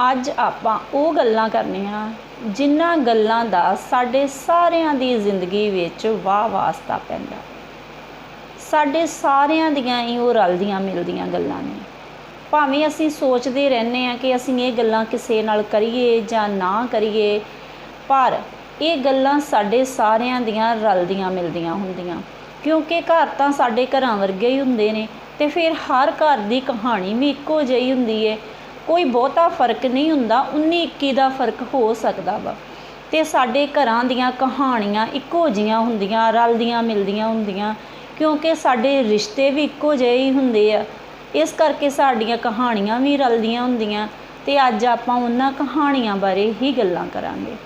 ਅੱਜ ਆਪਾਂ ਉਹ ਗੱਲਾਂ ਕਰਨੀਆਂ ਜਿਨ੍ਹਾਂ ਗੱਲਾਂ ਦਾ ਸਾਡੇ ਸਾਰਿਆਂ ਦੀ ਜ਼ਿੰਦਗੀ ਵਿੱਚ ਵਾਹ ਵਾਸਤਾ ਪੈਂਦਾ। ਸਾਡੇ ਸਾਰਿਆਂ ਦੀਆਂ ਹੀ ਉਹ ਰਲਦੀਆਂ ਮਿਲਦੀਆਂ ਗੱਲਾਂ ਨੇ। ਭਾਵੇਂ ਅਸੀਂ ਸੋਚਦੇ ਰਹਿੰਦੇ ਆ ਕਿ ਅਸੀਂ ਇਹ ਗੱਲਾਂ ਕਿਸੇ ਨਾਲ ਕਰੀਏ ਜਾਂ ਨਾ ਕਰੀਏ, ਪਰ ਇਹ ਗੱਲਾਂ ਸਾਡੇ ਸਾਰਿਆਂ ਦੀਆਂ ਰਲਦੀਆਂ ਮਿਲਦੀਆਂ ਹੁੰਦੀਆਂ। ਕਿਉਂਕਿ ਘਰ ਤਾਂ ਸਾਡੇ ਘਰਾਂ ਵਰਗੇ ਹੀ ਹੁੰਦੇ ਨੇ ਤੇ ਫਿਰ ਹਰ ਘਰ ਦੀ ਕਹਾਣੀ ਵੀ ਇੱਕੋ ਜਿਹੀ ਹੁੰਦੀ ਏ। ਕੋਈ ਬਹੁਤਾ ਫ਼ਰਕ ਨਹੀਂ ਹੁੰਦਾ 19 21 ਦਾ ਫ਼ਰਕ ਹੋ ਸਕਦਾ ਵਾ। ਤੇ ਸਾਡੇ ਘਰਾਂ ਦੀਆਂ ਕਹਾਣੀਆਂ ਇੱਕੋ ਜੀਆਂ ਹੁੰਦੀਆਂ, ਰਲਦੀਆਂ ਮਿਲਦੀਆਂ ਹੁੰਦੀਆਂ, ਕਿਉਂਕਿ ਸਾਡੇ ਰਿਸ਼ਤੇ ਵੀ ਇੱਕੋ ਜਿਹੇ ਹੀ ਹੁੰਦੇ ਆ। ਇਸ ਕਰਕੇ ਸਾਡੀਆਂ ਕਹਾਣੀਆਂ ਵੀ ਰਲਦੀਆਂ ਹੁੰਦੀਆਂ ਤੇ ਅੱਜ ਆਪਾਂ ਉਹਨਾਂ ਕਹਾਣੀਆਂ ਬਾਰੇ ਹੀ ਗੱਲਾਂ ਕਰਾਂਗੇ।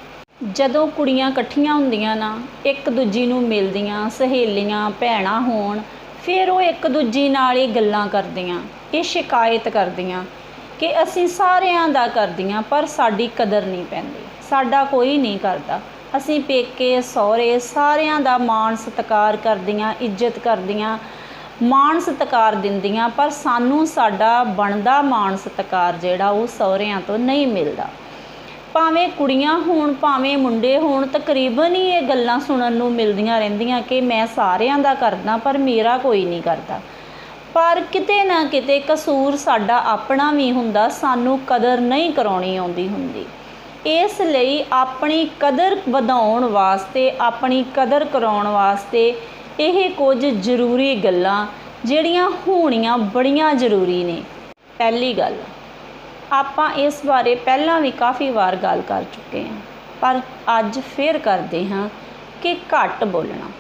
ਜਦੋਂ ਕੁੜੀਆਂ ਇਕੱਠੀਆਂ ਹੁੰਦੀਆਂ ਨਾ, ਇੱਕ ਦੂਜੀ ਨੂੰ ਮਿਲਦੀਆਂ, ਸਹੇਲੀਆਂ, ਭੈਣਾਂ ਹੋਣ, ਫਿਰ ਉਹ ਇੱਕ ਦੂਜੀ ਨਾਲ ਇਹ ਗੱਲਾਂ ਕਰਦੀਆਂ, ਇਹ ਸ਼ਿਕਾਇਤ ਕਰਦੀਆਂ। ਕਿ ਅਸੀਂ ਸਾਰਿਆਂ ਦਾ ਕਰਦੀਆਂ, ਪਰ ਸਾਡੀ ਕਦਰ ਨਹੀਂ ਪੈਂਦੀ। ਸਾਡਾ ਕੋਈ ਨਹੀਂ ਕਰਦਾ। ਅਸੀਂ ਪੇਕੇ, ਸਹੁਰੇ ਸਾਰਿਆਂ ਦਾ ਮਾਣ ਸਤਿਕਾਰ ਕਰਦੀਆਂ, ਇੱਜ਼ਤ ਕਰਦੀਆਂ, ਮਾਣ ਸਤਿਕਾਰ ਦਿੰਦੀਆਂ, ਪਰ ਸਾਨੂੰ ਸਾਡਾ ਬਣਦਾ ਮਾਣ ਸਤਿਕਾਰ ਜਿਹੜਾ ਉਹ ਸਹੁਰਿਆਂ ਤੋਂ ਨਹੀਂ ਮਿਲਦਾ। ਭਾਵੇਂ ਕੁੜੀਆਂ ਹੋਣ, ਭਾਵੇਂ ਮੁੰਡੇ ਹੋਣ, ਤਕਰੀਬਨ ਹੀ ਇਹ ਗੱਲਾਂ ਸੁਣਨ ਨੂੰ ਮਿਲਦੀਆਂ ਰਹਿੰਦੀਆਂ ਕਿ ਮੈਂ ਸਾਰਿਆਂ ਦਾ ਕਰਦਾ, ਪਰ ਮੇਰਾ ਕੋਈ ਨਹੀਂ ਕਰਦਾ। ਪਰ ਕਿਤੇ ਨਾ ਕਿਤੇ ਕਸੂਰ ਸਾਡਾ ਆਪਣਾ ਵੀ ਹੁੰਦਾ, ਸਾਨੂੰ ਕਦਰ ਨਹੀਂ ਕਰਾਉਣੀ ਆਉਂਦੀ ਹੁੰਦੀ। ਇਸ ਲਈ ਆਪਣੀ ਕਦਰ ਵਧਾਉਣ ਵਾਸਤੇ, ਆਪਣੀ ਕਦਰ ਕਰਾਉਣ ਵਾਸਤੇ ਇਹ ਕੁਝ ਜ਼ਰੂਰੀ ਗੱਲਾਂ ਜਿਹੜੀਆਂ ਹੋਣੀਆਂ ਬੜੀਆਂ ਜ਼ਰੂਰੀ ਨੇ। ਪਹਿਲੀ ਗੱਲ, ਆਪਾਂ ਇਸ ਬਾਰੇ ਪਹਿਲਾਂ ਵੀ ਕਾਫੀ ਵਾਰ ਗੱਲ ਕਰ ਚੁੱਕੇ ਹਾਂ, ਪਰ ਅੱਜ ਫੇਰ ਕਰਦੇ ਹਾਂ ਕਿ ਘੱਟ ਬੋਲਣਾ।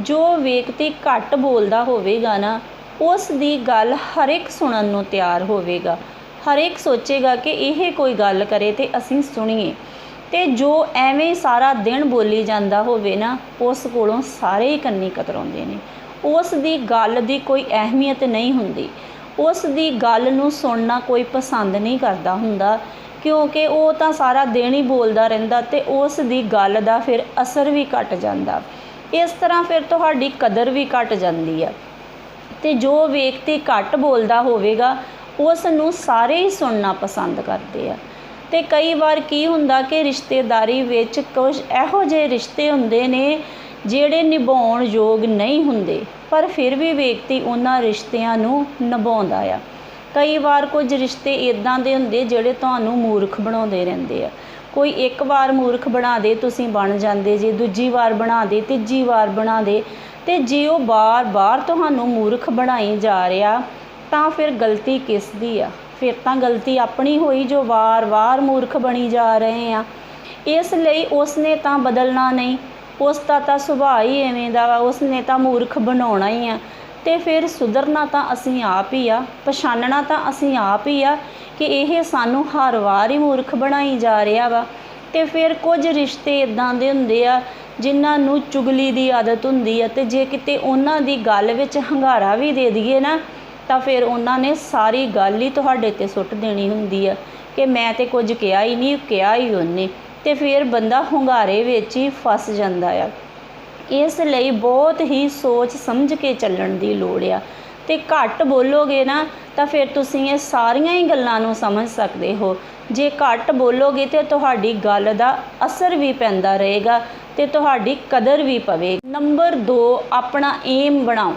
ਜੋ ਵਿਅਕਤੀ ਘੱਟ ਬੋਲਦਾ ਹੋਵੇਗਾ ਨਾ ਉਸ ਦੀ ਗੱਲ ਹਰ ਇੱਕ ਸੁਣਨ ਨੂੰ ਤਿਆਰ ਹੋਵੇਗਾ। ਹਰ ਇੱਕ ਸੋਚੇਗਾ ਕਿ ਇਹ ਕੋਈ ਗੱਲ ਕਰੇ ਤੇ ਅਸੀਂ ਸੁਣੀਏ। ਤੇ ਜੋ ਐਵੇਂ ਸਾਰਾ ਦਿਨ ਬੋਲੀ ਜਾਂਦਾ ਹੋਵੇ ਨਾ, ਉਸ ਕੋਲੋਂ ਸਾਰੇ ਹੀ ਕੰਨੀ ਕਤਰਾਉਂਦੇ ਨੇ। ਉਸ ਦੀ ਗੱਲ ਦੀ ਕੋਈ ਅਹਿਮੀਅਤ ਨਹੀਂ ਹੁੰਦੀ। ਉਸ ਦੀ ਗੱਲ ਨੂੰ ਸੁਣਨਾ ਕੋਈ ਪਸੰਦ ਨਹੀਂ ਕਰਦਾ ਹੁੰਦਾ, ਕਿਉਂਕਿ ਉਹ ਤਾਂ ਸਾਰਾ ਦਿਨ ਹੀ ਬੋਲਦਾ ਰਹਿੰਦਾ ਤੇ ਉਸ ਦੀ ਗੱਲ ਦਾ ਫਿਰ ਅਸਰ ਵੀ ਘਟ ਜਾਂਦਾ। ਇਸ ਤਰ੍ਹਾਂ ਫਿਰ ਤੁਹਾਡੀ ਕਦਰ ਵੀ ਘਟ ਜਾਂਦੀ ਹੈ ਤੇ ਜੋ ਵਿਅਕਤੀ ਘੱਟ ਬੋਲਦਾ ਹੋਵੇਗਾ ਉਸ ਨੂੰ ਸਾਰੇ ਹੀ ਸੁਣਨਾ ਪਸੰਦ ਕਰਦੇ ਆ। ਤੇ ਕਈ ਵਾਰ ਕੀ ਹੁੰਦਾ ਕਿ ਰਿਸ਼ਤੇਦਾਰੀ ਵਿੱਚ ਕੁਝ ਇਹੋ ਜਿਹੇ ਰਿਸ਼ਤੇ ਹੁੰਦੇ ਨੇ ਜਿਹੜੇ ਨਿਭਾਉਣ ਯੋਗ ਨਹੀਂ ਹੁੰਦੇ, ਪਰ ਫਿਰ ਵੀ ਵਿਅਕਤੀ ਉਹਨਾਂ ਰਿਸ਼ਤਿਆਂ ਨੂੰ ਨਿਭਾਉਂਦਾ ਆ। ਕਈ ਵਾਰ ਕੁਝ ਰਿਸ਼ਤੇ ਇਦਾਂ ਦੇ ਹੁੰਦੇ ਜਿਹੜੇ ਤੁਹਾਨੂੰ ਮੂਰਖ ਬਣਾਉਂਦੇ ਰਹਿੰਦੇ ਆ। ਕੋਈ ਇੱਕ ਵਾਰ ਮੂਰਖ ਬਣਾ ਦੇ, ਤੁਸੀਂ ਬਣ ਜਾਂਦੇ ਜੇ। ਦੂਜੀ ਵਾਰ ਬਣਾ ਦੇ, ਤੀਜੀ ਵਾਰ ਬਣਾ ਦੇ। ਤੇ ਜੇ ਉਹ ਬਾਰ-ਬਾਰ ਤੁਹਾਨੂੰ ਮੂਰਖ ਬਣਾਈ ਜਾ ਰਿਹਾ, ਤਾਂ ਫਿਰ ਗਲਤੀ ਕਿਸ ਦੀ ਆ? ਫਿਰ ਤਾਂ ਗਲਤੀ ਆਪਣੀ ਹੋਈ ਜੋ ਵਾਰ-ਵਾਰ ਮੂਰਖ ਬਣੀ ਜਾ ਰਹੇ ਆ। ਇਸ ਲਈ ਉਸਨੇ ਤਾਂ ਬਦਲਣਾ ਨਹੀਂ। ਉਸ ਦਾ ਤਾਂ ਸੁਭਾਅ ਹੀ ਐਵੇਂ ਦਾ ਵਾ। ਉਸਨੇ ਤਾਂ ਮੂਰਖ ਬਣਾਉਣਾ ਹੀ ਆ। ਤੇ ਫਿਰ ਸੁਧਰਨਾ ਤਾਂ ਅਸੀਂ ਆਪ ਹੀ ਆ। ਪਛਾਣਨਾ ਤਾਂ ਅਸੀਂ ਆਪ ਹੀ ਆ। ਕਿ ਇਹ ਸਾਨੂੰ ਹਰ ਵਾਰ ਹੀ ਮੂਰਖ ਬਣਾਈ ਜਾ ਰਿਹਾ ਵਾ। ਤੇ ਫਿਰ ਕੁਝ ਰਿਸ਼ਤੇ ਇਦਾਂ ਦੇ ਹੁੰਦੇ ਆ, ਜਿਨ੍ਹਾਂ ਨੂੰ ਚੁਗਲੀ ਦੀ ਆਦਤ ਹੁੰਦੀ ਹੈ ਤੇ ਜੇ ਕਿਤੇ ਉਹਨਾਂ ਦੀ ਗੱਲ ਵਿੱਚ ਹੰਗਾਰਾ ਵੀ ਦੇ ਦਈਏ ਨਾ, ਤਾਂ ਫਿਰ ਉਹਨਾਂ ਨੇ ਸਾਰੀ ਗੱਲ ਹੀ ਤੁਹਾਡੇ ਤੇ ਸੁੱਟ ਦੇਣੀ ਹੁੰਦੀ ਆ ਕਿ ਮੈਂ ਤੇ ਕੁਝ ਕਿਹਾ ਹੀ ਨਹੀਂ, ਕਿਹਾ ਹੀ ਉਹਨੇ। ਤੇ ਫਿਰ ਬੰਦਾ ਹੁੰਗਾਰੇ ਵਿੱਚ ਹੀ ਫਸ ਜਾਂਦਾ ਆ। ਇਸ ਲਈ ਬਹੁਤ ਹੀ ਸੋਚ ਸਮਝ ਕੇ ਚੱਲਣ ਦੀ ਲੋੜ ਆ। ਤੇ ਘੱਟ ਬੋਲੋਗੇ ਨਾ, ਤਾਂ ਫਿਰ ਤੁਸੀਂ ਇਹ ਸਾਰੀਆਂ ਹੀ ਗੱਲਾਂ ਨੂੰ ਸਮਝ ਸਕਦੇ ਹੋ। ਜੇ ਘੱਟ ਬੋਲੋਗੇ ਤੇ ਤੁਹਾਡੀ ਗੱਲ ਦਾ ਅਸਰ ਵੀ ਪੈਂਦਾ ਰਹੇਗਾ ਤੇ ਤੁਹਾਡੀ ਕਦਰ ਵੀ ਪਵੇਗੀ। ਨੰਬਰ 2 ਆਪਣਾ ਏਮ ਬਣਾਓ।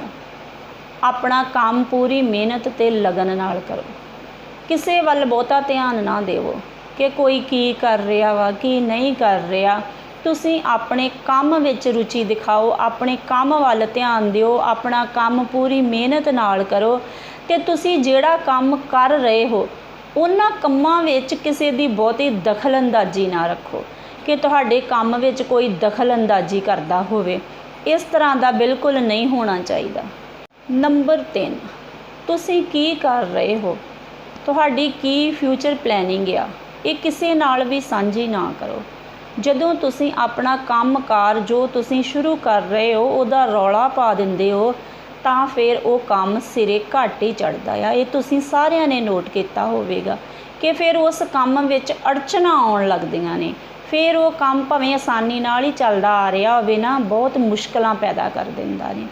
ਆਪਣਾ ਕੰਮ ਪੂਰੀ ਮਿਹਨਤ ਤੇ ਲਗਨ ਨਾਲ ਕਰੋ। ਕਿਸੇ ਵੱਲ ਬਹੁਤਾ ਧਿਆਨ ਨਾ ਦੇਵੋ ਕਿ ਕੋਈ ਕੀ ਕਰ ਰਿਹਾ ਵਾ, ਕੀ ਨਹੀਂ ਕਰ ਰਿਹਾ। ਤੁਸੀਂ ਆਪਣੇ ਕੰਮ ਵਿੱਚ ਰੁਚੀ ਦਿਖਾਓ, ਆਪਣੇ ਕੰਮ ਵੱਲ ਧਿਆਨ ਦਿਓ, ਆਪਣਾ ਕੰਮ ਪੂਰੀ ਮਿਹਨਤ ਨਾਲ ਕਰੋ ਤੇ ਤੁਸੀਂ ਜਿਹੜਾ ਕੰਮ ਕਰ ਰਹੇ ਹੋ, ਉਹਨਾਂ ਕੰਮਾਂ ਵਿੱਚ ਕਿਸੇ ਦੀ ਬਹੁਤੀ ਦਖਲਅੰਦਾਜ਼ੀ ਨਾ ਰੱਖੋ, ਕਿ ਤੁਹਾਡੇ ਕੰਮ ਵਿੱਚ ਕੋਈ ਦਖਲਅੰਦਾਜ਼ੀ ਕਰਦਾ ਹੋਵੇ। ਇਸ ਤਰ੍ਹਾਂ ਦਾ ਬਿਲਕੁਲ ਨਹੀਂ ਹੋਣਾ ਚਾਹੀਦਾ। ਨੰਬਰ 3 ਤੁਸੀਂ ਕੀ ਕਰ ਰਹੇ ਹੋ? ਤੁਹਾਡੀ ਕੀ ਫਿਊਚਰ ਪਲੈਨਿੰਗ ਆ? ਇਹ ਕਿਸੇ ਨਾਲ ਵੀ ਸਾਂਝੀ ਨਾ ਕਰੋ। ਜਦੋਂ ਤੁਸੀਂ ਆਪਣਾ ਕੰਮਕਾਰ ਜੋ ਤੁਸੀਂ ਸ਼ੁਰੂ ਕਰ ਰਹੇ ਹੋ, ਉਹਦਾ ਰੌਲਾ ਪਾ ਦਿੰਦੇ ਹੋ, ਤਾਂ ਫਿਰ ਉਹ ਕੰਮ ਸਿਰੇ ਘੱਟ ਹੀ ਚੜਦਾ ਆ। ਇਹ ਤੁਸੀਂ ਸਾਰਿਆਂ ਨੇ ਨੋਟ ਕੀਤਾ ਹੋਵੇਗਾ ਕਿ ਫਿਰ ਉਸ ਕੰਮ ਵਿੱਚ ਅੜਚਣਾ ਆਉਣ ਲੱਗਦੀਆਂ ਨੇ। ਫਿਰ ਉਹ ਕੰਮ ਭਾਵੇਂ ਆਸਾਨੀ ਨਾਲ ਹੀ ਚੱਲਦਾ ਆ ਰਿਹਾ ਹੋਵੇ ਨਾ, ਬਹੁਤ ਮੁਸ਼ਕਲਾਂ ਪੈਦਾ ਕਰ ਦਿੰਦਾ ਨੇ।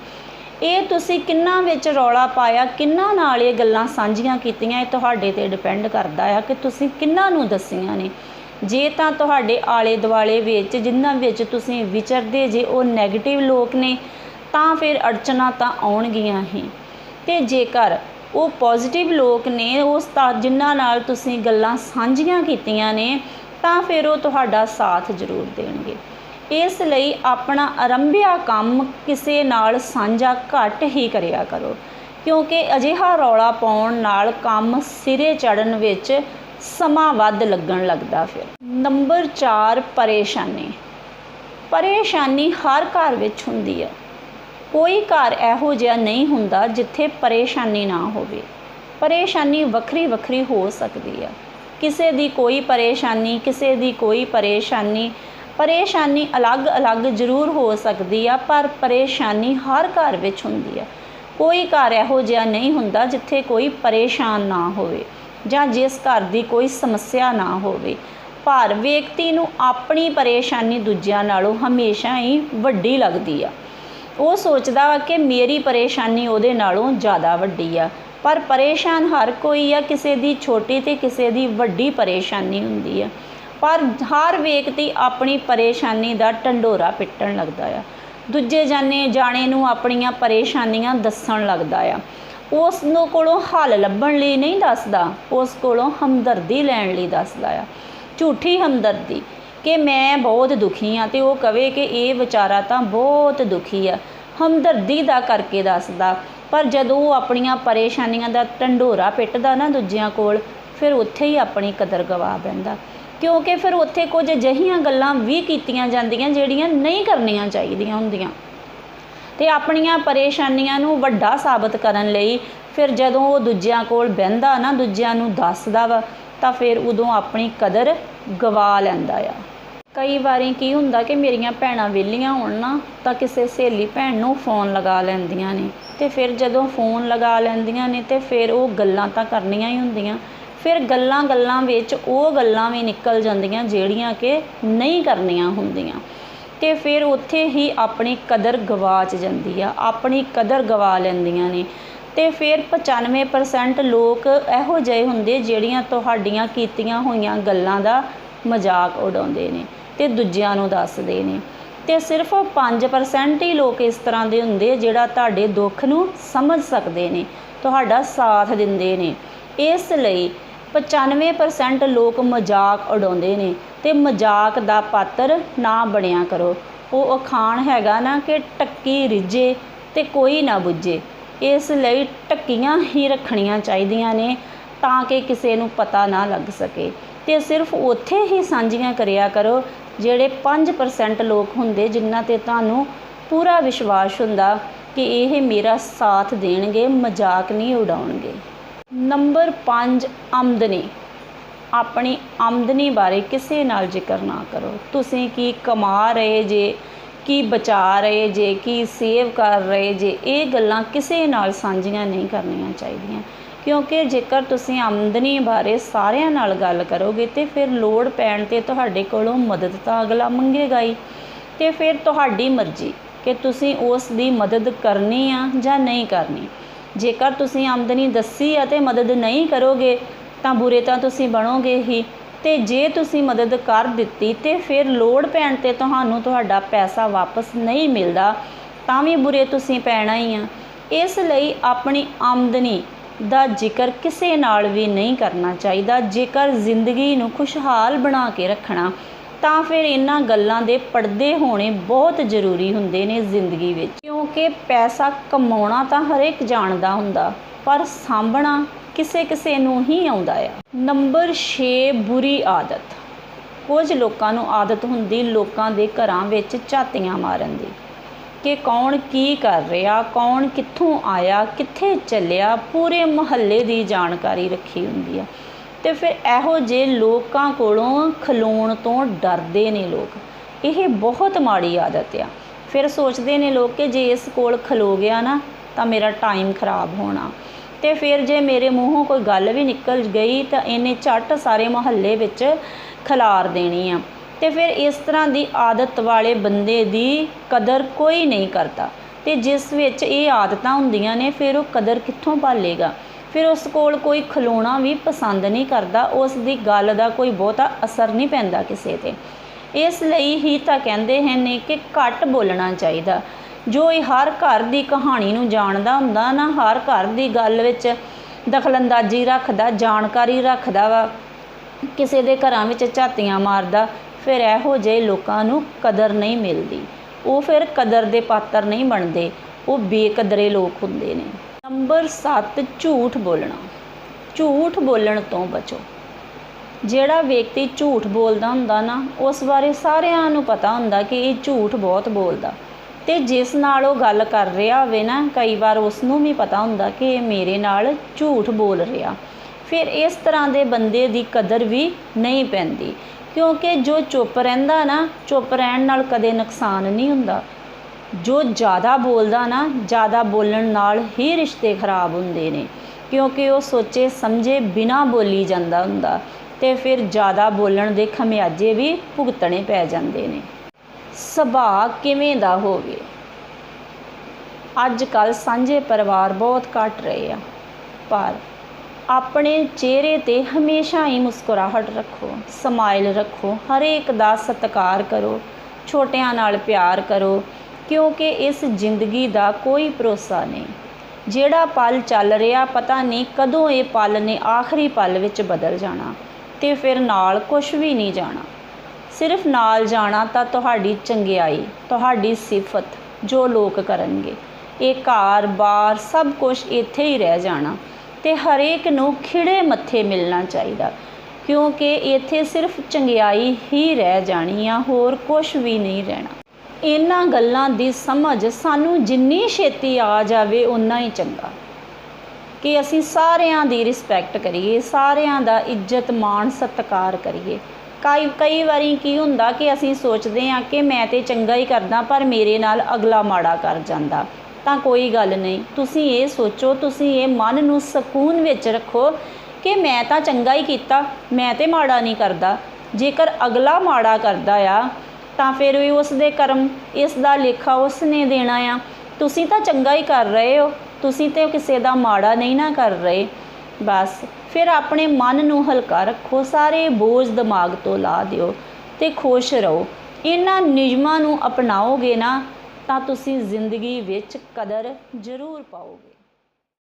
ਇਹ ਤੁਸੀਂ ਕਿੰਨਾ ਵਿੱਚ ਰੌਲਾ ਪਾਇਆ, ਕਿੰਨਾ ਨਾਲ ਇਹ ਗੱਲਾਂ ਸਾਂਝੀਆਂ ਕੀਤੀਆਂ, ਇਹ ਤੁਹਾਡੇ ਤੇ ਡਿਪੈਂਡ ਕਰਦਾ ਆ ਕਿ ਤੁਸੀਂ ਕਿੰਨਾ ਨੂੰ ਦੱਸੀਆਂ ਨੇ। ਜੇ ਤਾਂ ਤੁਹਾਡੇ ਆਲੇ ਦੁਆਲੇ ਵਿੱਚ, ਜਿਨ੍ਹਾਂ ਵਿੱਚ ਤੁਸੀਂ ਵਿਚਰਦੇ ਜੇ ਉਹ 네ਗੇਟਿਵ ਲੋਕ ਨੇ, ਤਾਂ ਫਿਰ ਅੜਚਨਾ ਤਾਂ ਆਉਣਗੀਆਂ ਹੀ। ਤੇ ਜੇਕਰ ਉਹ ਪੋਜ਼ਿਟਿਵ ਲੋਕ ਨੇ, ਉਸ ਤਾਂ ਜਿਨ੍ਹਾਂ ਨਾਲ ਤੁਸੀਂ ਗੱਲਾਂ ਸਾਂਝੀਆਂ ਕੀਤੀਆਂ ਨੇ, ਤਾਂ ਫਿਰ ਉਹ ਤੁਹਾਡਾ ਸਾਥ ਜ਼ਰੂਰ ਦੇਣਗੇ। ਇਸ ਲਈ ਆਪਣਾ ਆਰੰਭਿਆ ਕੰਮ ਕਿਸੇ ਨਾਲ ਸਾਂਝਾ ਘੱਟ ਹੀ ਕਰਿਆ ਕਰੋ, ਕਿਉਂਕਿ ਅਜਿਹਾ ਰੌਲਾ ਪਾਉਣ ਨਾਲ ਕੰਮ ਸਿਰੇ ਚੜਨ ਵਿੱਚ ਸਮਾਂ ਵੱਧ ਲੱਗਣ ਲੱਗਦਾ ਫਿਰ। ਨੰਬਰ 4 ਪਰੇਸ਼ਾਨੀ। ਪਰੇਸ਼ਾਨੀ ਹਰ ਘਰ ਵਿੱਚ ਹੁੰਦੀ ਹੈ। ਕੋਈ ਘਰ ਇਹੋ ਜਿਹਾ ਨਹੀਂ ਹੁੰਦਾ ਜਿੱਥੇ ਪਰੇਸ਼ਾਨੀ ਨਾ ਹੋਵੇ। ਪਰੇਸ਼ਾਨੀ ਵੱਖਰੀ ਵੱਖਰੀ ਹੋ ਸਕਦੀ ਹੈ। ਕਿਸੇ ਦੀ ਕੋਈ ਪਰੇਸ਼ਾਨੀ, ਕਿਸੇ ਦੀ ਕੋਈ ਪਰੇਸ਼ਾਨੀ। ਪਰੇਸ਼ਾਨੀ ਅਲੱਗ-ਅਲੱਗ ਜ਼ਰੂਰ ਹੋ ਸਕਦੀ ਆ, ਪਰ ਪਰੇਸ਼ਾਨੀ ਹਰ ਘਰ ਵਿੱਚ ਹੁੰਦੀ ਆ ਕੋਈ ਘਰ ਇਹੋ ਜਿਹਾ ਨਹੀਂ ਹੁੰਦਾ ਜਿੱਥੇ ਕੋਈ ਪਰੇਸ਼ਾਨ ਨਾ ਹੋਵੇ। ਜਾਂ ਜਿਸ ਘਰ ਦੀ ਕੋਈ ਸਮੱਸਿਆ ਨਾ ਹੋਵੇ। ਪਰ ਵਿਅਕਤੀ ਨੂੰ ਆਪਣੀ ਪਰੇਸ਼ਾਨੀ ਦੂਜਿਆਂ ਨਾਲੋਂ ਹਮੇਸ਼ਾ ਹੀ ਵੱਡੀ ਲੱਗਦੀ ਆ। ਉਹ ਸੋਚਦਾ ਵਾ ਕਿ ਮੇਰੀ ਪਰੇਸ਼ਾਨੀ ਉਹਦੇ ਨਾਲੋਂ ਜ਼ਿਆਦਾ ਵੱਡੀ ਆ। ਪਰ ਪਰੇਸ਼ਾਨ ਹਰ ਕੋਈ ਆ, ਕਿਸੇ ਦੀ ਛੋਟੀ ਤੇ ਕਿਸੇ ਦੀ ਵੱਡੀ ਪਰੇਸ਼ਾਨੀ ਹੁੰਦੀ ਆ। ਪਰ ਹਰ ਵਿਅਕਤੀ ਆਪਣੀ ਪਰੇਸ਼ਾਨੀ ਦਾ ਢੰਡੋਰਾ ਪਿੱਟਣ ਲੱਗਦਾ ਆ। ਦੂਜੇ ਜਾਣੇ ਜਾਣੇ ਨੂੰ ਆਪਣੀਆਂ ਪਰੇਸ਼ਾਨੀਆਂ ਦੱਸਣ ਲੱਗਦਾ ਆ। ਉਸ ਨੂੰ ਕੋਲੋਂ ਹੱਲ ਲੱਭਣ ਲਈ ਨਹੀਂ ਦੱਸਦਾ, ਉਸ ਕੋਲੋਂ ਹਮਦਰਦੀ ਲੈਣ ਲਈ ਦੱਸਦਾ ਆ। ਝੂਠੀ ਹਮਦਰਦੀ ਕਿ ਮੈਂ ਬਹੁਤ ਦੁਖੀ ਆ ਤੇ ਉਹ ਕਵੇ ਕਿ ਇਹ ਵਿਚਾਰਾ ਤਾਂ ਬਹੁਤ ਦੁਖੀ ਆ। ਹਮਦਰਦੀ ਦਾ ਕਰਕੇ ਦੱਸਦਾ, ਪਰ ਜਦੋਂ ਉਹ ਆਪਣੀਆਂ ਪਰੇਸ਼ਾਨੀਆਂ ਦਾ ਟੰਡੋਰਾ ਪਿੱਟਦਾ ਨਾ ਦੂਜਿਆਂ ਕੋਲ, ਫਿਰ ਉੱਥੇ ਹੀ ਆਪਣੀ ਕਦਰ ਗਵਾ ਬੈਂਦਾ ਕਿਉਂਕਿ ਫਿਰ ਉੱਥੇ ਕੁਝ ਅਜਿਹੀਆਂ ਗੱਲਾਂ ਵੀ ਕੀਤੀਆਂ ਜਾਂਦੀਆਂ ਜਿਹੜੀਆਂ ਨਹੀਂ ਕਰਨੀਆਂ ਚਾਹੀਦੀਆਂ ਹੁੰਦੀਆਂ। ਤੇ ਆਪਣੀਆਂ ਪਰੇਸ਼ਾਨੀਆਂ ਨੂੰ ਵੱਡਾ ਸਾਬਤ ਕਰਨ ਲਈ ਫਿਰ ਜਦੋਂ ਉਹ ਦੂਜਿਆਂ ਕੋਲ ਬਹਿੰਦਾ ਨਾ, ਦੂਜਿਆਂ ਨੂੰ ਦੱਸਦਾ ਵਾ, ਤਾਂ ਫਿਰ ਉਦੋਂ ਆਪਣੀ ਕਦਰ ਗਵਾ ਲੈਂਦਾ ਆ। ਕਈ ਵਾਰੀ ਕੀ ਹੁੰਦਾ ਕਿ ਮੇਰੀਆਂ ਭੈਣਾਂ ਵਿਹਲੀਆਂ ਹੋਣ ਨਾ, ਤਾਂ ਕਿਸੇ ਸਹੇਲੀ ਭੈਣ ਨੂੰ ਫੋਨ ਲਗਾ ਲੈਂਦੀਆਂ ਨੇ। ਤੇ ਫਿਰ ਜਦੋਂ ਫੋਨ ਲਗਾ ਲੈਂਦੀਆਂ ਨੇ, ਤੇ ਫਿਰ ਉਹ ਗੱਲਾਂ ਤਾਂ ਕਰਨੀਆਂ ਹੀ ਹੁੰਦੀਆਂ। ਫਿਰ ਗੱਲਾਂ ਗੱਲਾਂ ਵਿੱਚ ਉਹ ਗੱਲਾਂ ਵੀ ਨਿਕਲ ਜਾਂਦੀਆਂ, ਜਿਹੜੀਆਂ ਕਿ ਨਹੀਂ ਕਰਨੀਆਂ ਹੁੰਦੀਆਂ। ਤੇ ਫਿਰ ਉੱਥੇ ਹੀ ਆਪਣੀ ਕਦਰ ਗਵਾਚ ਜਾਂਦੀ ਆ, ਆਪਣੀ ਕਦਰ ਗਵਾ ਲੈਂਦੀਆਂ ਨੇ। ਤੇ ਫਿਰ 95% ਲੋਕ ਇਹੋ ਜਿਹੇ ਹੁੰਦੇ ਜਿਹੜੀਆਂ ਤੁਹਾਡੀਆਂ ਕੀਤੀਆਂ ਹੋਈਆਂ ਗੱਲਾਂ ਦਾ ਮਜ਼ਾਕ ਉਡਾਉਂਦੇ ਨੇ ਤੇ ਦੂਜਿਆਂ ਨੂੰ ਦੱਸਦੇ ਨੇ। ਤੇ ਸਿਰਫ 5% ਹੀ ਲੋਕ ਇਸ ਤਰ੍ਹਾਂ ਦੇ ਹੁੰਦੇ ਜਿਹੜਾ ਤੁਹਾਡੇ ਦੁੱਖ ਨੂੰ ਸਮਝ ਸਕਦੇ ਨੇ, ਤੁਹਾਡਾ ਸਾਥ ਦਿੰਦੇ ਨੇ। ਇਸ ਲਈ 95% ਲੋਕ ਮਜ਼ਾਕ ਉਡਾਉਂਦੇ ਨੇ। ਅਤੇ ਮਜ਼ਾਕ ਦਾ ਪਾਤਰ ਨਾ ਬਣਿਆ ਕਰੋ। ਉਹ ਅਖਾਣ ਹੈਗਾ ਨਾ ਕਿ ਟੱਕੀ ਰਿੱਝੇ ਅਤੇ ਕੋਈ ਨਾ ਬੁੱਝੇ। ਇਸ ਲਈ ਟੱਕੀਆਂ ਹੀ ਰੱਖਣੀਆਂ ਚਾਹੀਦੀਆਂ ਨੇ ਤਾਂ ਕਿ ਕਿਸੇ ਨੂੰ ਪਤਾ ਨਾ ਲੱਗ ਸਕੇ। ਤੇ ਸਿਰਫ ਉੱਥੇ ਹੀ ਸਾਂਝੀਆਂ ਕਰਿਆ ਕਰੋ ਜਿਹੜੇ 5% ਲੋਕ ਹੁੰਦੇ ਜਿਨ੍ਹਾਂ ਤੇ ਤੁਹਾਨੂੰ ਪੂਰਾ ਵਿਸ਼ਵਾਸ ਹੁੰਦਾ ਕਿ ਇਹ ਮੇਰਾ ਸਾਥ ਦੇਣਗੇ, ਮਜ਼ਾਕ ਨਹੀਂ ਉਡਾਉਣਗੇ। ਨੰਬਰ 5 ਆਮਦਨੀ। ਆਪਣੀ ਆਮਦਨੀ ਬਾਰੇ ਕਿਸੇ ਨਾਲ ਜ਼ਿਕਰ ਨਾ ਕਰੋ। ਤੁਸੀਂ ਕੀ ਕਮਾ ਰਹੇ ਜੇ, ਕੀ ਬਚਾ ਰਹੇ ਜੇ, ਕੀ ਸੇਵ ਕਰ ਰਹੇ ਜੇ, ਇਹ ਗੱਲਾਂ ਕਿਸੇ ਨਾਲ ਸਾਂਝੀਆਂ ਨਹੀਂ ਕਰਨੀਆਂ ਚਾਹੀਦੀਆਂ। ਕਿਉਂਕਿ ਜੇਕਰ ਤੁਸੀਂ ਆਮਦਨੀ ਬਾਰੇ ਸਾਰਿਆਂ ਨਾਲ ਗੱਲ ਕਰੋਗੇ, ਤੇ ਫਿਰ ਲੋੜ ਪੈਣ ਤੇ ਤੁਹਾਡੇ ਕੋਲੋਂ ਮਦਦ ਤਾਂ ਅਗਲਾ ਮੰਗੇਗਾ ਹੀ। ਤੇ ਫਿਰ ਤੁਹਾਡੀ ਮਰਜ਼ੀ ਕਿ ਤੁਸੀਂ ਉਸ ਦੀ ਮਦਦ ਕਰਨੀ ਆ ਜਾਂ ਨਹੀਂ ਕਰਨੀ। ਜੇਕਰ ਤੁਸੀਂ ਆਮਦਨੀ ਦੱਸੀ ਅਤੇ ਮਦਦ ਨਹੀਂ ਕਰੋਗੇ ਤਾਂ ਬੁਰੇ ਤਾਂ ਤੁਸੀਂ ਬਣੋਗੇ ਹੀ। ਤੇ ਜੇ ਤੁਸੀਂ ਮਦਦ ਕਰ ਦਿੱਤੀ ਤੇ ਫਿਰ ਲੋੜ ਪੈਣ ਤੇ ਤੁਹਾਨੂੰ ਤੁਹਾਡਾ ਪੈਸਾ ਵਾਪਸ ਨਹੀਂ ਮਿਲਦਾ, ਤਾਂ ਵੀ ਬੁਰੇ ਤੁਸੀਂ ਪੈਣਾ ਹੀ ਆ। ਇਸ ਲਈ ਆਪਣੀ ਆਮਦਨੀ ਦਾ ਜ਼ਿਕਰ ਕਿਸੇ ਨਾਲ ਵੀ ਨਹੀਂ ਕਰਨਾ ਚਾਹੀਦਾ। ਜੇਕਰ ਜ਼ਿੰਦਗੀ ਨੂੰ ਖੁਸ਼ਹਾਲ ਬਣਾ ਕੇ ਰੱਖਣਾ, ਤਾਂ ਫਿਰ ਇਹਨਾਂ ਗੱਲਾਂ ਦੇ ਪਰਦੇ ਹੋਣੇ ਬਹੁਤ ਜ਼ਰੂਰੀ ਹੁੰਦੇ ਨੇ ਜ਼ਿੰਦਗੀ ਵਿੱਚ। ਕਿਉਂਕਿ ਪੈਸਾ ਕਮਾਉਣਾ ਤਾਂ ਹਰੇਕ ਇੱਕ ਜਾਣਦਾ ਹੁੰਦਾ। ਪਰ ਸਾਂਭਣਾ ਕਿਸੇ ਕਿਸੇ ਨੂੰ ਹੀ ਆਉਂਦਾ ਆ। ਨੰਬਰ 6 ਬੁਰੀ ਆਦਤ। ਕੁਝ ਲੋਕਾਂ ਨੂੰ ਆਦਤ ਹੁੰਦੀ ਲੋਕਾਂ ਦੇ ਘਰਾਂ ਵਿੱਚ ਝਾਤੀਆਂ ਮਾਰਨ ਦੀ। ਕਿ ਕੌਣ ਕੀ ਕਰ ਰਿਹਾ, ਕੌਣ ਕਿੱਥੋਂ ਆਇਆ, ਕਿੱਥੇ ਚੱਲਿਆ, ਪੂਰੇ ਮੁਹੱਲੇ ਦੀ ਜਾਣਕਾਰੀ ਰੱਖੀ ਹੁੰਦੀ ਆ। ਤੇ ਫਿਰ ਇਹੋ ਜਿਹੇ ਲੋਕਾਂ ਕੋਲੋਂ ਖਲੋਣ ਤੋਂ ਡਰਦੇ ਨੇ ਲੋਕ। ਇਹ ਬਹੁਤ ਮਾੜੀ ਆਦਤ ਆ। ਫਿਰ ਸੋਚਦੇ ਨੇ ਲੋਕ ਕਿ ਜੇ ਇਸ ਕੋਲ ਖਲੋ ਗਿਆ ਨਾ ਤਾਂ ਮੇਰਾ ਟਾਈਮ ਖਰਾਬ ਹੋਣਾ। ਤੇ ਫਿਰ ਜੇ ਮੇਰੇ ਮੂੰਹੋਂ ਕੋਈ ਗੱਲ ਵੀ ਨਿਕਲ ਗਈ ਤਾਂ ਇਹਨੇ ਝੱਟ ਸਾਰੇ ਮੁਹੱਲੇ ਵਿੱਚ ਖਲਾਰ ਦੇਣੀ ਆ। ਤੇ ਫਿਰ ਇਸ ਤਰ੍ਹਾਂ ਦੀ ਆਦਤ ਵਾਲੇ ਬੰਦੇ ਦੀ ਕਦਰ ਕੋਈ ਨਹੀਂ ਕਰਦਾ। ਤੇ ਜਿਸ ਵਿੱਚ ਇਹ ਆਦਤਾਂ ਹੁੰਦੀਆਂ ਨੇ, ਫਿਰ ਉਹ ਕਦਰ ਕਿੱਥੋਂ ਪਾਲੇਗਾ ਫਿਰ ਉਸ ਕੋਲ ਕੋਈ ਖਲੋਣਾ ਵੀ ਪਸੰਦ ਨਹੀਂ ਕਰਦਾ, ਉਸ ਦੀ ਗੱਲ ਦਾ ਕੋਈ ਬਹੁਤਾ ਅਸਰ ਨਹੀਂ ਪੈਂਦਾ ਕਿਸੇ ਤੇ। ਇਸ ਲਈ ਹੀ ਤਾਂ ਕਹਿੰਦੇ ਹਨ ਕਿ ਘੱਟ ਬੋਲਣਾ ਚਾਹੀਦਾ। ਜੋ ਇਹ ਹਰ ਘਰ ਦੀ ਕਹਾਣੀ ਨੂੰ ਜਾਣਦਾ ਹੁੰਦਾ ਨਾ, ਹਰ ਘਰ ਦੀ ਗੱਲ ਵਿੱਚ ਦਖਲਅੰਦਾਜ਼ੀ ਰੱਖਦਾ, ਜਾਣਕਾਰੀ ਰੱਖਦਾ ਵਾ। ਕਿਸੇ ਦੇ ਘਰਾਂ ਵਿੱਚ ਝਾਤੀਆਂ ਮਾਰਦਾ, ਫਿਰ ਇਹੋ ਜਿਹੇ ਲੋਕਾਂ ਨੂੰ ਕਦਰ ਨਹੀਂ ਮਿਲਦੀ। ਉਹ ਫਿਰ ਕਦਰ ਦੇ ਪਾਤਰ ਨਹੀਂ ਬਣਦੇ, ਉਹ ਬੇਕਦਰੇ ਲੋਕ ਹੁੰਦੇ ਨੇ। ਨੰਬਰ 7 ਝੂਠ ਬੋਲਣਾ। ਝੂਠ ਬੋਲਣ ਤੋਂ ਬਚੋ। ਜਿਹੜਾ ਵਿਅਕਤੀ ਝੂਠ ਬੋਲਦਾ ਹੁੰਦਾ ਨਾ, ਉਸ ਬਾਰੇ ਸਾਰਿਆਂ ਨੂੰ ਪਤਾ ਹੁੰਦਾ ਕਿ ਇਹ ਝੂਠ ਬਹੁਤ ਬੋਲਦਾ। ਤੇ ਜਿਸ ਨਾਲ ਉਹ ਗੱਲ ਕਰ ਰਿਹਾ ਹੋਵੇ ਨਾ, ਕਈ ਵਾਰ ਉਸ ਨੂੰ ਵੀ ਪਤਾ ਹੁੰਦਾ ਕਿ ਇਹ ਮੇਰੇ ਨਾਲ ਝੂਠ ਬੋਲ ਰਿਹਾ। ਫਿਰ ਇਸ ਤਰ੍ਹਾਂ ਦੇ ਬੰਦੇ ਦੀ ਕਦਰ ਵੀ ਨਹੀਂ ਪੈਂਦੀ, ਕਿਉਂਕਿ ਜੋ ਚੁੱਪ ਰਹਿੰਦਾ ਨਾ, ਚੁੱਪ ਰਹਿਣ ਨਾਲ ਕਦੇ ਨੁਕਸਾਨ ਨਹੀਂ ਹੁੰਦਾ। ਜੋ ਜ਼ਿਆਦਾ ਬੋਲਦਾ ਨਾ, ਜ਼ਿਆਦਾ ਬੋਲਣ ਨਾਲ ਹੀ ਰਿਸ਼ਤੇ ਖਰਾਬ ਹੁੰਦੇ ਨੇ, ਕਿਉਂਕਿ ਉਹ ਸੋਚੇ ਸਮਝੇ ਬਿਨਾ ਬੋਲੀ ਜਾਂਦਾ ਹੁੰਦਾ ਤੇ ਫਿਰ ਜ਼ਿਆਦਾ ਬੋਲਣ ਦੇ ਖਮਿਆਜੇ ਵੀ ਭੁਗਤਣੇ ਪੈ ਜਾਂਦੇ ਨੇ। ਸੁਭਾਅ ਕਿਵੇਂ ਦਾ ਹੋਵੇ ਅੱਜ ਕੱਲ ਸਾਂਝੇ ਪਰਿਵਾਰ ਬਹੁਤ ਘਟ ਰਹੇ ਆ, ਪਰ ਆਪਣੇ ਚਿਹਰੇ ਤੇ ਹਮੇਸ਼ਾ ਹੀ ਮੁਸਕਰਾਹਟ ਰੱਖੋ, ਸਮਾਈਲ ਰੱਖੋ, ਹਰੇਕ ਦਾ ਸਤਿਕਾਰ ਕਰੋ, ਛੋਟਿਆਂ ਨਾਲ ਪਿਆਰ ਕਰੋ, ਕਿਉਂਕਿ ਇਸ ਜ਼ਿੰਦਗੀ ਦਾ ਕੋਈ ਭਰੋਸਾ ਨਹੀਂ। ਜਿਹੜਾ ਪਲ ਚੱਲ ਰਿਹਾ, ਪਤਾ ਨਹੀਂ ਕਦੋਂ ਇਹ ਪਲ ਨੇ ਆਖਰੀ ਪਲ ਵਿੱਚ ਬਦਲ ਜਾਣਾ ਤੇ ਫਿਰ ਨਾਲ ਕੁਝ ਵੀ ਨਹੀਂ ਜਾਣਾ। ਸਿਰਫ ਨਾਲ ਜਾਣਾ ਤਾਂ ਤੁਹਾਡੀ ਚੰਗਿਆਈ, ਤੁਹਾਡੀ ਸਿਫਤ ਜੋ ਲੋਕ ਕਰਨਗੇ। ਇਹ ਘਰ, ਬਾਰ ਸਭ ਕੁਝ ਇੱਥੇ ਹੀ ਰਹਿ ਜਾਣਾ ਤੇ ਹਰੇਕ ਨੂੰ ਖਿੜੇ ਮੱਥੇ ਮਿਲਣਾ ਚਾਹੀਦਾ, ਕਿਉਂਕਿ ਇੱਥੇ ਸਿਰਫ ਚੰਗਿਆਈ ਹੀ ਰਹਿ ਜਾਣੀ ਆ, ਹੋਰ ਕੁਝ ਵੀ ਨਹੀਂ ਰਹਿਣਾ। ਇਹਨਾਂ ਗੱਲਾਂ ਦੀ ਸਮਝ ਸਾਨੂੰ ਜਿੰਨੀ ਛੇਤੀ ਆ ਜਾਵੇ ਉਨਾ ਹੀ ਚੰਗਾ। ਕਿ ਅਸੀਂ ਸਾਰਿਆਂ ਦੀ ਰਿਸਪੈਕਟ ਕਰੀਏ, ਸਾਰਿਆਂ ਦਾ ਇੱਜ਼ਤ, ਮਾਣ, ਸਤਿਕਾਰ ਕਰੀਏ। ਕਈ ਕਈ ਵਾਰੀ ਕੀ ਹੁੰਦਾ ਕਿ ਅਸੀਂ ਸੋਚਦੇ ਹਾਂ ਕਿ ਮੈਂ ਤੇ ਚੰਗਾ ਹੀ ਕਰਦਾ, ਪਰ ਮੇਰੇ ਨਾਲ ਅਗਲਾ ਮਾੜਾ ਕਰ ਜਾਂਦਾ। ਤਾਂ ਕੋਈ ਗੱਲ ਨਹੀਂ। ਤੁਸੀਂ ਇਹ ਸੋਚੋ, ਤੁਸੀਂ ਇਹ ਮਨ ਨੂੰ ਸਕੂਨ ਵਿੱਚ ਰੱਖੋ ਕਿ ਮੈਂ ਤਾਂ ਚੰਗਾ ਹੀ ਕੀਤਾ, ਮੈਂ ਤੇ ਮਾੜਾ ਨਹੀਂ ਕਰਦਾ। ਜੇਕਰ ਅਗਲਾ ਮਾੜਾ ਕਰਦਾ ਆ, ਤਾਂ ਫਿਰ ਵੀ ਉਸ ਦੇ ਕਰਮ, ਇਸ ਦਾ ਲੇਖਾ ਉਸ ਨੇ ਦੇਣਾ ਆ। ਤੁਸੀਂ ਤਾਂ ਚੰਗਾ ਹੀ ਕਰ ਰਹੇ ਹੋ। ਤੁਸੀਂ ਤੇ ਕਿਸੇ ਦਾ ਮਾੜਾ ਨਹੀਂ ਨਾ ਕਰ ਰਹੇ। ਬਸ। ਫਿਰ ਆਪਣੇ ਮਨ ਨੂੰ ਹਲਕਾ ਰੱਖੋ, ਸਾਰੇ ਬੋਝ ਦਿਮਾਗ ਤੋਂ ਲਾ ਦਿਓ ਤੇ ਖੁਸ਼ ਰਹੋ। ਇਹਨਾਂ ਨਿਯਮਾਂ ਨੂੰ ਅਪਣਾਓਗੇ ਨਾ ਤਾਂ ਤੁਸੀਂ ਜ਼ਿੰਦਗੀ ਵਿੱਚ ਕਦਰ ਜ਼ਰੂਰ ਪਾਓਗੇ।